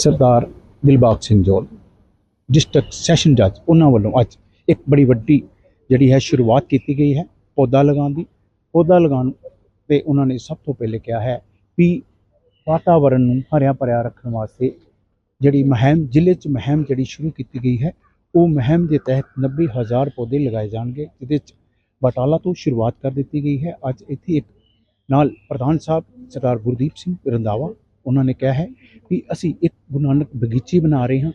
ਸਰਦਾਰ Dilbagh Singh Jol district session ਜੱਜ ਉਹਨਾਂ ਵੱਲੋਂ ਅੱਜ ਇੱਕ ਬੜੀ ਵੱਡੀ ਜਿਹੜੀ ਹੈ ਸ਼ੁਰੂਆਤ ਕੀਤੀ ਗਈ ਹੈ ਪੌਦਾ ਲਗਾਉਣ ਦੀ। ਪੌਦਾ ਲਗਾਉਣ ਤੇ ਉਹਨਾਂ ਨੇ ਸਭ ਤੋਂ ਪਹਿਲੇ ਕਿਹਾ ਹੈ ਵੀ ਵਾਤਾਵਰਣ ਨੂੰ ਹਰਿਆ ਭਰਿਆ ਰੱਖਣ ਵਾਸਤੇ ਜਿਹੜੀ ਮਹਿਮ, ਜ਼ਿਲ੍ਹੇ 'ਚ ਮੁਹਿੰਮ ਜਿਹੜੀ ਸ਼ੁਰੂ ਕੀਤੀ ਗਈ ਹੈ, ਉਹ ਮੁਹਿੰਮ ਦੇ ਤਹਿਤ 90000 ਪੌਦੇ ਲਗਾਏ ਜਾਣਗੇ, ਜਿਹਦੇ 'ਚ ਬਟਾਲਾ ਤੋਂ ਸ਼ੁਰੂਆਤ ਕਰ ਦਿੱਤੀ ਗਈ ਹੈ। ਅੱਜ ਇੱਥੇ ਇੱਕ ਨਾਲ ਪ੍ਰਧਾਨ ਸਾਹਿਬ ਸਰਦਾਰ ਗੁਰਦੀਪ ਸਿੰਘ ਰੰਦਾਵਾ ਉਹਨਾਂ ਨੇ ਕਿਹਾ ਹੈ ਵੀ ਅਸੀਂ ਇੱਕ ਗੁਰੂ ਨਾਨਕ ਬਗੀਚੀ ਬਣਾ ਰਹੇ ਹਾਂ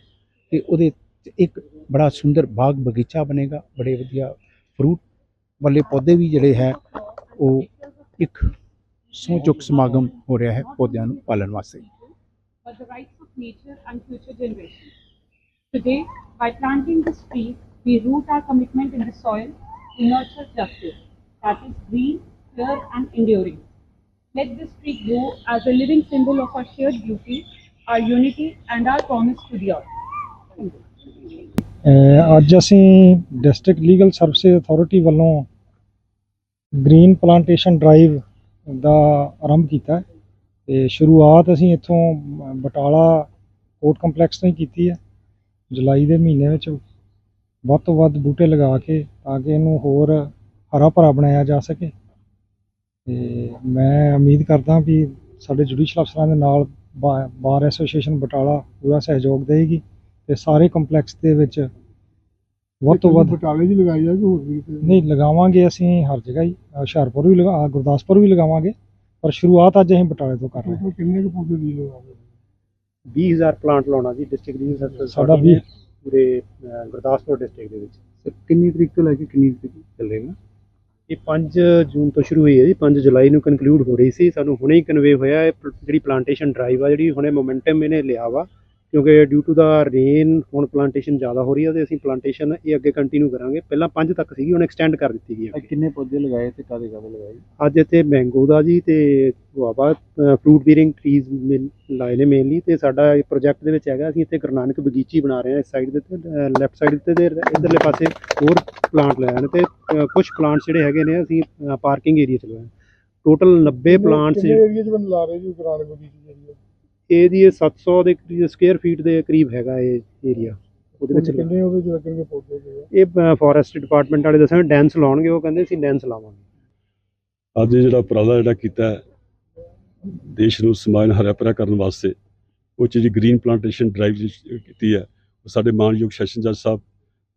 ਤੇ ਉਹਦੇ 'ਚ ਇੱਕ ਬੜਾ ਸੁੰਦਰ ਬਾਗ ਬਗੀਚਾ ਬਣੇਗਾ ਬੜੇ ਵਧੀਆ ਫਰੂਟ ਵਾਲੇ ਪੌਦੇ ਵੀ ਜਿਹੜੇ ਹੈ ਉਹ ਇੱਕ ਸੋਚੁਕ ਸਮਾਗਮ ਹੋ ਰਿਹਾ ਹੈ ਪੌਦਿਆਂ ਨੂੰ ਪਾਲਣ ਵਾਸਤੇ but the rights of nature and future generations. Today, by planting this tree, we root our commitment in the soil to nurture justice that is green, fair, and enduring. Let this tree grow as a living symbol of our shared beauty, our unity, and our promise to the earth. Thank you. ਅੱਜ ਅਸੀਂ district legal services authority ਵੱਲੋਂ green plantation drive ਦਾ ਆਰੰਭ ਕੀਤਾ ਹੈ ਤੇ ਸ਼ੁਰੂਆਤ ਅਸੀਂ ਇੱਥੋਂ ਬਟਾਲਾ ਕੋਰਟ ਕੰਪਲੈਕਸ ਤੋਂ ਹੀ ਕੀਤੀ ਹੈ ਜੁਲਾਈ ਦੇ ਮਹੀਨੇ ਵਿੱਚ ਵੱਧ ਤੋਂ ਵੱਧ ਬੂਟੇ ਲਗਾ ਕੇ ਤਾਂ ਕਿ ਇਹਨੂੰ ਹੋਰ ਹਰਾ ਭਰਾ ਬਣਾਇਆ ਜਾ ਸਕੇ ਤੇ ਮੈਂ ਉਮੀਦ ਕਰਦਾ ਵੀ ਸਾਡੇ ਜੁਡੀਸ਼ੀਅਲ ਅਫਸਰਾਂ ਦੇ ਨਾਲ ਬਾਰ ਐਸੋਸੀਏਸ਼ਨ ਬਟਾਲਾ ਪੂਰਾ ਸਹਿਯੋਗ ਦੇਵੇਗੀ ਤੇ ਸਾਰੇ ਕੰਪਲੈਕਸ ਦੇ ਵਿੱਚ ਵੱਧ ਤੋਂ ਵੱਧ ਬਟਾਲੇ 'ਚ ਲਗਾਈ ਜਾ ਕਿ ਹੋਰ ਵੀ? ਨਹੀਂ ਲਗਾਵਾਂਗੇ ਅਸੀਂ ਹਰ ਜਗ੍ਹਾ ਹੀ ਹੁਸ਼ਿਆਰਪੁਰ ਵੀ ਲਗਾ ਗੁਰਦਾਸਪੁਰ ਵੀ ਲਗਾਵਾਂਗੇ ਪਰ ਸ਼ੁਰੂਆਤ ਅੱਜ ਅਸੀਂ ਬਟਾਲੇ ਤੋਂ ਕਰ ਰਹੇ ਹਾਂ। ਕਿੰਨੇ ਕੁ ਪੌਦੇ ਦੀ ਲਗਾਓਗੇ 20000 ਪਲਾਂਟ ਲਾਉਣਾ ਜੀ ਡਿਸਟ੍ਰਿਕਟ ਦੀ ਸਰਕਾਰ ਸਾਡਾ ਵੀਹ- ਪੂਰੇ ਗੁਰਦਾਸਪੁਰ ਡਿਸਟ੍ਰਿਕਟ ਦੇ ਵਿੱਚ। ਕਿੰਨੀ ਤਰੀਕ ਤੋਂ ਲੈ ਕੇ ਕਿੰਨੀ ਤਰੀਕ ਚੱਲੇਗਾ? ਇਹ 5 ਜੂਨ ਤੋਂ ਸ਼ੁਰੂ ਹੋਈ ਹੈ ਜੀ 5 ਜੁਲਾਈ ਨੂੰ ਕਨਕਲੂਡ ਹੋ ਰਹੀ ਸੀ। ਸਾਨੂੰ ਹੁਣੇ ਹੀ ਕਨਵੇ ਹੋਇਆ ਹੈ ਜਿਹੜੀ ਪਲਾਂਟੇਸ਼ਨ ਡਰਾਈਵ ਆ ਜਿਹੜੀ ਹੁਣੇ ਮੋਮੈਂਟਮ ਇਹਨੇ ਲਿਆ ਵਾ ਕਿਉਂਕਿ ਡਿਊ ਟੂ ਦਾ ਰੇਨ ਹੁਣ ਪਲਾਂਟੇਸ਼ਨ ਜ਼ਿਆਦਾ ਹੋ ਰਹੀ ਹੈ ਤੇ ਅਸੀਂ ਪਲਾਂਟੇਸ਼ਨ ਇਹ ਅੱਗੇ ਕੰਟੀਨਿਊ ਕਰਾਂਗੇ। ਪਹਿਲਾਂ 5 ਤੱਕ ਸੀਗੀ ਹੁਣ ਐਕਸਟੈਂਡ ਕਰ ਦਿੱਤੀ ਗਈ ਹੈ ਕਿੰਨੇ ਪੌਦੇ ਲਗਾਏ ਤੇ ਕਾਦੇ ਕਾਦੇ ਲਗਾਏ? ਅੱਜ ਇੱਥੇ ਮੈਂਗੋ ਦਾ ਜੀ ਤੇ ਗੁਆਵਾ ਫਰੂਟ ਬੀਅਰਿੰਗ ਟਰੀਜ਼ ਲਾਏ ਨੇ ਮੇਨਲੀ ਤੇ ਸਾਡਾ ਇਹ ਪ੍ਰੋਜੈਕਟ ਦੇ ਵਿੱਚ ਹੈਗਾ ਅਸੀਂ ਇੱਥੇ ਗੁਰੂ ਨਾਨਕ ਬਗੀਚੀ ਬਣਾ ਰਹੇ ਹਾਂ ਇਸ ਸਾਈਡ ਦੇ ਤੇ ਲੈਫਟ ਸਾਈਡ ਤੇ ਤੇ ਇਧਰਲੇ ਪਾਸੇ ਹੋਰ ਪਲਾਂਟ ਲਗਾਏ ਨੇ ਤੇ ਕੁਝ ਪਲਾਂਟਸ ਜਿਹੜੇ ਹੈਗੇ ਨੇ ਅਸੀਂ ਪਾਰਕਿੰਗ ਏਰੀਆ ਚ ਲਗਾਏ ਟੋਟਲ 90 ਪਲਾਂਟਸ ਕਿੰਨੇ ਏਰੀਆ 'ਚ ਬੰਦ ਲਾ ਰਹੇ ਜੀ ਗੁਰਾਨ ਬਗੀਚੀ ਇਹਦੀ ਇਹ 700 ਦੇ ਸਕੁਅਰ ਫੀਟ ਦੇ ਕਰੀਬ ਹੈਗਾ ਇਹ ਏਰੀਆ ਉਹਦੇ ਵਿੱਚ ਕਿੰਨੇ ਉਹਦੇ 'ਚ ਲੱਗਣਗੇ ਪੌਦੇ ਜਿਹੜੇ? ਇਹ ਫੋਰੈਸਟ ਡਿਪਾਰਟਮੈਂਟ ਵਾਲੇ ਦੱਸਣ ਡੈਂਸ ਲਾਉਣਗੇ ਉਹ ਕਹਿੰਦੇ ਅਸੀਂ ਡੈਂਸ ਲਾਵਾਂਗੇ। ਅੱਜ ਜਿਹੜਾ ਉਪਰਾਲਾ ਜਿਹੜਾ ਕੀਤਾ ਹੈ ਦੇਸ਼ ਨੂੰ ਸਮਾਜ ਨੂੰ ਹਰਿਆ ਭਰਿਆ ਕਰਨ ਵਾਸਤੇ ਉਹ 'ਚ ਜਿਹੜੀ ਗ੍ਰੀਨ ਪਲਾਂਟੇਸ਼ਨ ਡਰਾਈਵ ਕੀਤੀ ਹੈ ਸਾਡੇ ਮਾਨਯੋਗ ਸੈਸ਼ਨ ਜੱਜ ਸਾਹਿਬ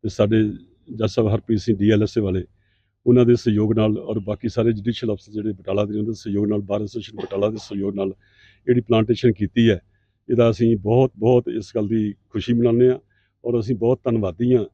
ਤੇ ਸਾਡੇ ਜੱਜ ਸਾਹਿਬ ਹਰਪ੍ਰੀਤ ਸਿੰਘ ਡੀਐਲਐਸਏ ਵਾਲੇ, ਉਹਨਾਂ ਦੇ ਸਹਿਯੋਗ ਨਾਲ ਔਰ ਬਾਕੀ ਸਾਰੇ ਜੁਡੀਸ਼ੀਅਲ ਅਫਸਰ ਜਿਹੜੇ ਬਟਾਲਾ ਦੇ ਉਹਨਾਂ ਦੇ ਸਹਿਯੋਗ ਨਾਲ, ਬਾਰ ਐਸੋਸੀਏਸ਼ਨ ਬਟਾਲਾ ਦੇ ਸਹਿਯੋਗ ਨਾਲ ਜਿਹੜੀ ਪਲਾਂਟੇਸ਼ਨ ਕੀਤੀ ਹੈ, ਇਹਦਾ ਅਸੀਂ ਬਹੁਤ ਬਹੁਤ ਇਸ ਗੱਲ ਦੀ ਖੁਸ਼ੀ ਮਨਾਉਂਦੇ ਆ ਔਰ ਅਸੀਂ ਬਹੁਤ ਧੰਨਵਾਦੀ ਆ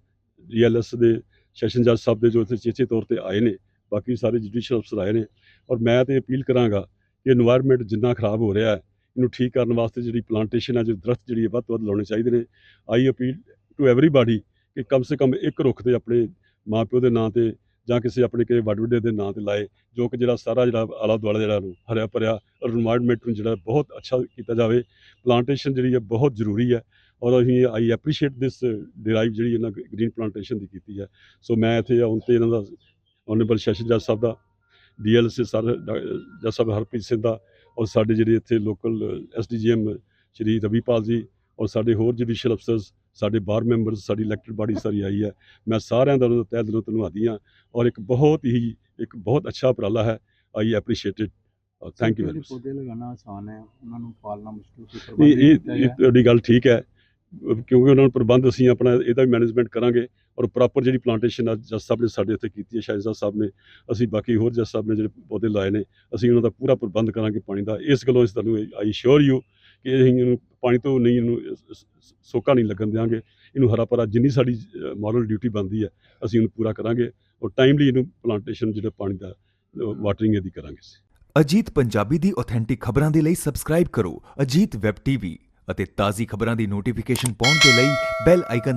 ਡੀਐਲਐਸ ਦੇ ਸੈਸ਼ਨ ਜੱਜ ਸਾਹਿਬ ਦੇ ਜੋ ਇੱਥੇ ਚੇਚੇ ਤੌਰ ਤੇ ਆਏ ਨੇ, ਬਾਕੀ ਸਾਰੇ ਜੁਡੀਸ਼ੀਅਲ ਅਫਸਰ ਆਏ ਨੇ ਔਰ ਮੈਂ ਤੇ ਅਪੀਲ ਕਰਾਂਗਾ ਕਿ এনवायरमेंट ਜਿੰਨਾ ਖਰਾਬ ਹੋ ਰਿਹਾ ਹੈ, ਇਹਨੂੰ ਠੀਕ ਕਰਨ ਵਾਸਤੇ ਜਿਹੜੀ ਪਲਾਂਟੇਸ਼ਨ ਹੈ, ਜੋ ਦਰਖਤ ਜਿਹੜੀ ਵੱਧ ਤੋਂ ਵੱਧ ਲਾਉਣੇ ਚਾਹੀਦੇ ਨੇ। ਆਈ ਅਪੀਲ ਟੂ ਐਵਰੀਬਾਡੀ ਕਿ ਕਮ ਸੇ ਕਮ ਇੱਕ ਰੁੱਖ ਤੇ ਆਪਣੇ ਮਾਪਿਓ ਦੇ ਨਾਂ ਤੇ ਜਾਂ ਕਿਸੇ ਆਪਣੇ ਕੇ ਵੱਡ ਵੱਡੇ ਦੇ ਨਾਂ ਤੇ ਲਾਏ, ਜੋ ਕਿ ਜਿਹੜਾ ਸਾਰਾ ਜਿਹੜਾ ਆਲਾ ਦੁਆਲਾ ਜਿਹੜਾ ਨੂੰ ਹਰਿਆ ਭਰਿਆ ਇਨਵਾਇਰਨਮੈਂਟ ਨੂੰ ਜਿਹੜਾ ਬਹੁਤ ਅੱਛਾ ਕੀਤਾ ਜਾਵੇ। ਪਲਾਂਟੇਸ਼ਨ ਜਿਹੜੀ ਹੈ ਬਹੁਤ ਜ਼ਰੂਰੀ ਹੈ ਔਰ ਅਸੀਂ ਆਈ ਐਪਰੀਸ਼ੀਏਟ ਦਿਸ ਡਿਰਾਈਵ ਜਿਹੜੀ ਇਹਨਾਂ ਗ੍ਰੀਨ ਪਲਾਂਟੇਸ਼ਨ ਦੀ ਕੀਤੀ ਹੈ। ਸੋ ਮੈਂ ਇੱਥੇ ਹੁਣ ਤੇ ਇਹਨਾਂ ਦਾ ਆਨਰੇਬਲ ਸੈਸ਼ਨ ਜੱਜ ਸਾਹਿਬ ਦਾ ਡੀਐਲਸੀ ਸਰ ਜੱਜ ਸਾਹਿਬ ਹਰਪ੍ਰੀਤ ਸਿੰਘ ਦਾ ਔਰ ਸਾਡੇ ਜਿਹੜੇ ਇੱਥੇ ਲੋਕਲ ਐਸਡੀਜੀਐਮ ਸ਼੍ਰੀ ਰਵੀਪਾਲ ਜੀ ਔਰ ਸਾਡੇ ਹੋਰ ਜੁਡੀਸ਼ੀਅਲ ਅਫਸਰਸ ਸਾਡੇ ਬਾਰ ਮੈਂਬਰਸ ਸਾਡੀ ਇਲੈਕਟਡ ਬਾਡੀ ਸਾਰੀ ਆਈ ਹੈ। ਮੈਂ ਸਾਰਿਆਂ ਦਾ ਤਹਿ ਦਿਲੋਂ ਧੰਨਵਾਦੀ ਹਾਂ ਔਰ ਇੱਕ ਬਹੁਤ ਹੀ ਇੱਕ ਬਹੁਤ ਅੱਛਾ ਉਪਰਾਲਾ ਹੈ। I appreciate it thank you very much ਪੌਦੇ ਲਗਾਉਣਾ ਆਸਾਨ ਹੈ ਉਹਨਾਂ ਨੂੰ ਪਾਲਣਾ ਮੁਸ਼ਕਿਲ ਸੀ ਇਹ ਇਹ ਤੁਹਾਡੀ ਗੱਲ ਠੀਕ ਹੈ। ਕਿਉਂਕਿ ਉਹਨਾਂ ਨੂੰ ਪ੍ਰਬੰਧ ਅਸੀਂ ਆਪਣਾ ਇਹਦਾ ਵੀ ਮੈਨੇਜਮੈਂਟ ਕਰਾਂਗੇ ਔਰ ਪ੍ਰੋਪਰ ਜਿਹੜੀ ਪਲਾਂਟੇਸ਼ਨ ਅੱਜ ਜੱਜ ਸਾਹਿਬ ਨੇ ਸਾਡੇ ਇੱਥੇ ਕੀਤੀ ਹੈ ਸ਼ਾਹਿਜ਼ਾ ਸਾਹਿਬ ਨੇ ਅਸੀਂ ਬਾਕੀ ਹੋਰ ਜੱਜ ਸਾਹਿਬ ਨੇ ਜਿਹੜੇ ਪੌਦੇ ਲਾਏ ਨੇ ਅਸੀਂ ਉਹਨਾਂ ਦਾ ਪੂਰਾ ਪ੍ਰਬੰਧ ਕਰਾਂਗੇ ਪਾਣੀ ਦਾ। ਇਸ ਗੱਲੋਂ ਅਸੀਂ ਤੁਹਾਨੂੰ ਆਈ ਸ਼ੋਰ ਯੂ ਕਿ ਅਸੀਂ ਪਾਣੀ ਤੋਂ ਨਹੀਂ ਇਹਨੂੰ ਸੋਕਾ ਨਹੀਂ ਲੱਗਣ ਦਿਆਂਗੇ। ਇਹਨੂੰ ਹਰਾ ਭਰਾ ਜਿੰਨੀ ਸਾਡੀ ਮੋਰਲ ਡਿਊਟੀ ਬਣਦੀ ਹੈ, ਅਸੀਂ ਉਹਨੂੰ ਪੂਰਾ ਕਰਾਂਗੇ ਔਰ ਟਾਈਮਲੀ ਇਹਨੂੰ ਪਲਾਂਟੇਸ਼ਨ ਜਿਹੜਾ ਪਾਣੀ ਦਾ ਵਾਟਰਿੰਗ ਇਹਦੀ ਕਰਾਂਗੇ ਅਜੀਤ ਪੰਜਾਬੀ ਦੀ ਆਥੈਂਟਿਕ ਖਬਰਾਂ ਦੇ ਲਈ ਸਬਸਕ੍ਰਾਈਬ ਕਰੋ ਅਜੀਤ ਵੈਬ ਟੀਵੀ ਅਤੇ ਤਾਜ਼ੀ ਖਬਰਾਂ ਦੀ ਨੋਟੀਫਿਕੇਸ਼ਨ ਪਾਉਣ ਦੇ ਲਈ ਬੈਲ ਆਈਕਨ